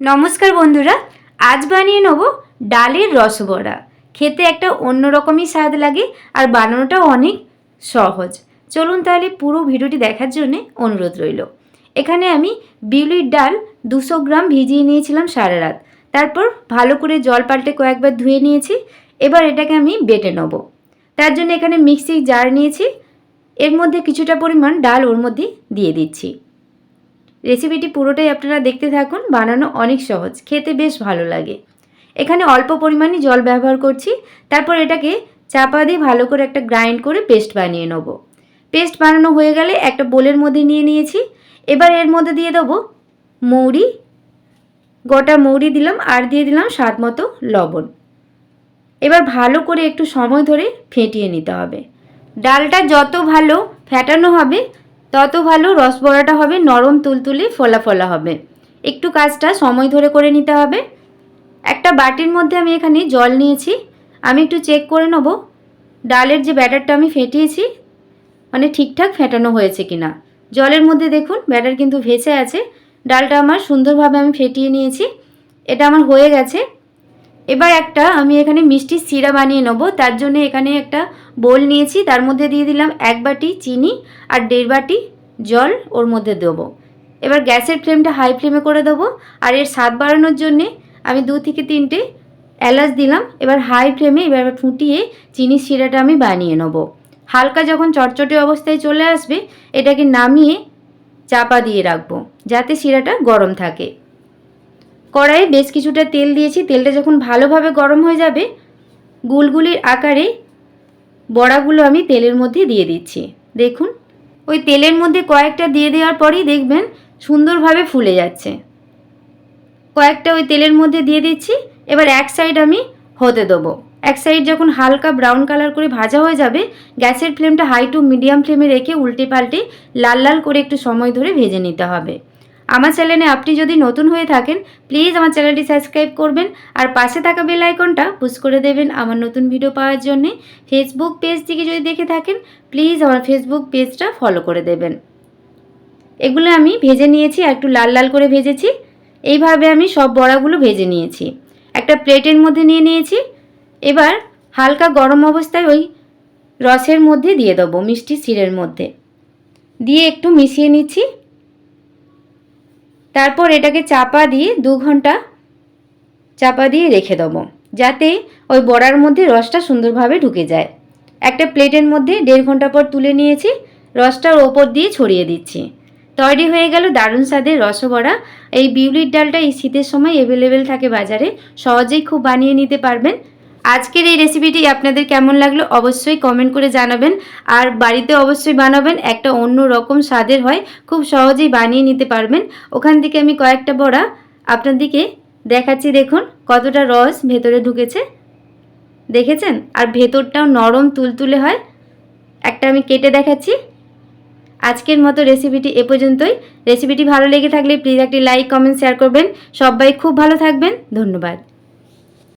নমস্কার বন্ধুরা, আজ বানিয়ে নেব ডালের রসবড়া। খেতে একটা অন্যরকমই স্বাদ লাগে আর বানানোটাও অনেক সহজ। চলুন তাহলে পুরো ভিডিওটি দেখার জন্য অনুরোধ রইল। এখানে আমি বিউলির ডাল দুশো গ্রাম ভিজিয়ে নিয়েছিলাম সারা রাত। তারপর ভালো করে জল পাল্টে কয়েকবার ধুয়ে নিয়েছি। এবার এটাকে আমি বেটে নেব। তার জন্য এখানে মিক্সি জার নিয়েছি। এর মধ্যে কিছুটা পরিমাণ ডাল ওর মধ্যে দিয়ে দিচ্ছি। রেসিপিটি পুরোটাই আপনারা দেখতে থাকুন, বানানো অনেক সহজ, খেতে বেশ ভালো লাগে। এখানে অল্প পরিমাণে জল ব্যবহার করছি, তারপর এটাকে চাপা দিয়ে ভালো করে একটা গ্রাইন্ড করে পেস্ট বানিয়ে নেব। পেস্ট বানানো হয়ে গেলে একটা বোলের মধ্যে নিয়ে নিয়েছি, এবার এর মধ্যে দিয়ে দেবো মৌরি, গোটা মৌরি দিলাম আর দিয়ে দিলাম স্বাদ মতো লবণ। এবার ভালো করে একটু সময় ধরে ফেটিয়ে নিতে হবে। ডালটা যত ভালো ফ্যাটানো হবে তত ভালো রসবড়াটা হবে, নরম তুলতুলে ফোলা ফোলা হবে। একটু কাজটা সময় ধরে করে নিতে হবে। একটা বাটির মধ্যে আমি এখানে জল নিয়েছি। আমি একটু চেক করে নেব, ডালের যে ব্যাটারটা আমি ফেটিয়েছি মানে ঠিকঠাক ফেটানো হয়েছে কিনা। জলের মধ্যে দেখুন, ব্যাটার কিন্তু ভেসে আছে। ডালটা আমার সুন্দরভাবে আমি ফেটিয়ে নিয়েছি। এটা আমার হয়ে গেছে। এবার একটা আমি এখানে মিষ্টির সিরা বানিয়ে নেব। তার জন্য এখানে একটা বোল নিয়েছি। তার মধ্যে দিয়ে দিলাম এক বাটি চিনি আর দেড় বাটি জল ওর মধ্যে দেবো। এবার গ্যাসের ফ্লেমটা হাই ফ্লেমে করে দেবো। আর এর স্বাদ বাড়ানোর জন্যে আমি দু থেকে তিনটে এলাচ দিলাম। এবার হাই ফ্লেমে এবার ফুটিয়ে চিনির সিরাটা আমি বানিয়ে নেব। হালকা যখন চটচটে অবস্থায় চলে আসবে, এটাকে নামিয়ে চাপা দিয়ে রাখব, যাতে সিরাটা গরম থাকে। কড়াইয়ে বেশ কিছুটা তেল দিয়েছি। তেলটা যখন ভালোভাবে গরম হয়ে যাবে, গুলগুলির আকারে বড়াগুলো আমি তেলের মধ্যে দিয়ে দিচ্ছি। দেখুন, ওই তেলের মধ্যে কয়েকটা দিয়ে দেওয়ার পরেই দেখবেন সুন্দরভাবে ফুলে যাচ্ছে। কয়েকটা ওই তেলের মধ্যে দিয়ে দিচ্ছি। এবার এক সাইড আমি হতে দেবো। এক সাইড যখন হালকা ব্রাউন কালার করে ভাজা হয়ে যাবে, গ্যাসের ফ্লেমটা হাই টু মিডিয়াম ফ্লেমে রেখে উল্টে পাল্টে লাল লাল করে একটু সময় ধরে ভেজে নিতে হবে। আমার চ্যানেলে আপনি যদি নতুন হয়ে থাকেন প্লিজ আমার চ্যানেলটি সাবস্ক্রাইব করবেন আর পাশে থাকা বেল আইকনটা পুশ করে দেবেন আমার নতুন ভিডিও পাওয়ার জন্যে। ফেসবুক পেজ থেকে যদি দেখে থাকেন প্লিজ আমার ফেসবুক পেজটা ফলো করে দেবেন। এগুলো আমি ভেজে নিয়েছি আর একটু লাল লাল করে ভেজেছি। এইভাবে আমি সব বড়াগুলো ভেজে নিয়েছি। একটা প্লেটের মধ্যে নিয়ে নিয়েছি। এবার হালকা গরম অবস্থায় ওই রসের মধ্যে দিয়ে দেবো, মিষ্টি সিরের মধ্যে। দিয়ে একটু মিশিয়ে নিচ্ছি। তারপর এটাকে চাপা দিয়ে দু ঘণ্টা চাপা দিয়ে রেখে দেবো, যাতে ওই বড়ার মধ্যে রসটা সুন্দরভাবে ঢুকে যায়। একটা প্লেটের মধ্যে দেড় ঘণ্টা পর তুলে নিয়েছি, রসটার ওপর দিয়ে ছড়িয়ে দিচ্ছি। তৈরি হয়ে গেল দারুণ স্বাদের রসবড়া। এই বিউলির ডালটা এই শীতের সময় অ্যাভেলেবেল থাকে বাজারে, সহজেই খুব বানিয়ে নিতে পারবেন। আজকের এই রেসিপিটি আপনাদের কেমন লাগল অবশ্যই কমেন্ট করে জানাবেন। আর বাড়িতে অবশ্যই বানাবেন, একটা অন্য রকম স্বাদের হয়, খুব সহজেই বানিয়ে নিতে পারবেন। ওখান থেকে আমি কয়েকটা বড়া আপনাদেরকে দেখাচ্ছি, দেখুন কতটা রস ভেতরে ঢুকেছে। দেখেছেন? আর ভেতরটাও নরম তুলতুলে হয়। একটা আমি কেটে দেখাচ্ছি। আজকের মতো রেসিপিটি এ পর্যন্তই। রেসিপিটি ভালো লেগে থাকলে প্লিজ একটি লাইক কমেন্ট শেয়ার করবেন। সবাই খুব ভালো থাকবেন। ধন্যবাদ।